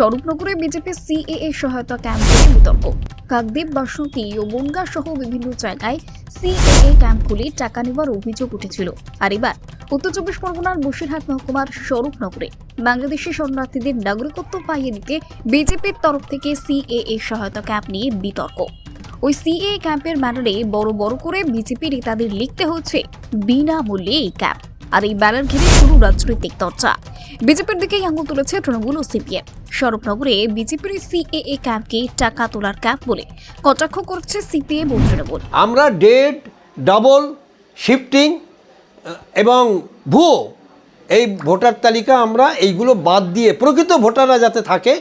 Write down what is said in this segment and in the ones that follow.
স্বরূপনগরে BJP CAA সহায়তা ক্যাম্পে বিতর্ক। কাকদ্বীপ, বাসন্তী ও বনগা সহ বিভিন্ন জায়গায় সিএএ ক্যাম্পগুলি টাকা নেওয়ার অভিযোগ উঠেছিল। আর এবার উত্তর চব্বিশ পরগনার বসিরহাট মহকুমার স্বরূপনগরে বাংলাদেশি শরণার্থীদের নাগরিকত্ব পাইয়ে দিতে বিজেপির তরফ থেকে সিএএ সহায়তা ক্যাম্প নিয়ে বিতর্ক। ওই সিএ ক্যাম্পের ব্যানারে বড় বড় করে বিজেপি নেতাদের লিখতে হচ্ছে, বিনামূল্যে এই ক্যাম্প। আর এই ব্যানার ঘিরে শুরু রাজনৈতিক চর্চা। বিজেপির দিকেই আঙুল তুলেছে তৃণমূল ও সিপিএম। স্বরূপনগরে বিজেপির সিএএ ক্যাম্পকে টাকা তোলার ক্যাম্প বলে কটাক্ষ করছে সিপিএম ও তৃণমূল। আমরা ডেড, ডাবল, শিফটিং, এবং ভুয়ো, এই ভোটার তালিকা আমরা এইগুলো বাদ দিয়ে প্রকৃত ভোটাররা যাতে থাকে,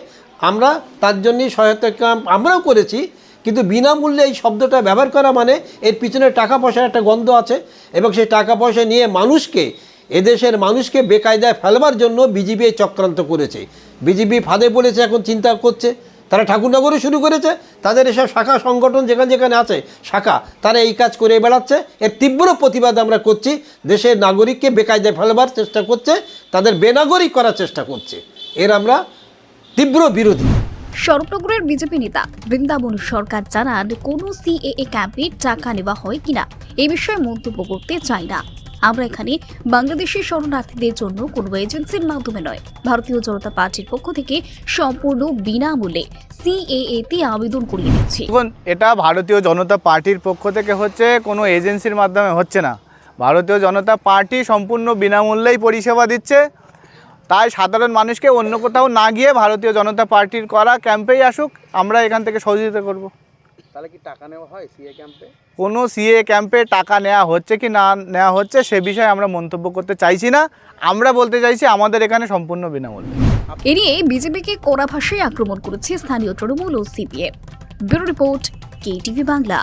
আমরা তার জন্যই সহায়তা ক্যাম্প আমরাও করেছি, কিন্তু বিনামূল্যে এই শব্দটা ব্যবহার করা মানে এর পিছনে টাকা পয়সার একটা গন্ধ আছে, এবং সেই টাকা পয়সা নিয়ে মানুষকে এদেশের মানুষকে বেকায়দায় ফেলবার জন্য বিজেপি চক্রান্ত করেছে। বিজেপি ফাঁদে পড়েছে, এখন চিন্তা করছে। তারা ঠাকুরনগরে শুরু করেছে, তাদের এসব শাখা সংগঠন যেখানে যেখানে আছে, শাখা, তারা এই কাজ করে বেড়াচ্ছে। এর তীব্র প্রতিবাদ আমরা করছি, দেশের নাগরিককে বেকায়দায় ফেলবার চেষ্টা করছে, তাদের বেনাগরিক করার চেষ্টা করছে। এর আমরা তীব্র বিরোধী। স্বরূপনগরের বিজেপি নেতা বৃন্দাবন সরকার জানান, কোনো সিএএ ক্যাম্পে টাকা নেওয়া হয় কিনা? এ বিষয়ে মন্তব্য করতে চাই না। আমরা এখানে বাংলাদেশের শরণার্থীদের জন্য কোনো এজেন্সির মাধ্যমে নয়। ভারতীয় জনতা পার্টির পক্ষ থেকে সম্পূর্ণ বিনামূল্যে আবেদন করিয়ে এটা ভারতীয় জনতা পার্টির পক্ষ থেকে হচ্ছে, কোনো এজেন্সির মাধ্যমে হচ্ছে না। ভারতীয় জনতা পার্টি সম্পূর্ণ বিনামূল্যেই পরিষেবা দিচ্ছে। তাই সাধারণ মানুষকে অন্য কোথাও না গিয়ে ভারতীয় জনতা পার্টির করা ক্যাম্পেই আসুক, আমরা এখান থেকে সহযোগিতা করব। তাহলে কি টাকা নেওয়া হয় সিএ ক্যাম্পে কোনো সিএ ক্যাম্পে টাকা নেওয়া হচ্ছে কি না নেওয়া হচ্ছে সে বিষয়ে আমরা মন্তব্য করতে চাইছি না। আমরা বলতে চাইছি আমাদের এখানে সম্পূর্ণ বিনামূল্যে। এ নিয়ে বিজেপিকে কড়া ভাষায় আক্রমণ করেছে স্থানীয় তৃণমূল ও CPM bureau report KTV Bangla.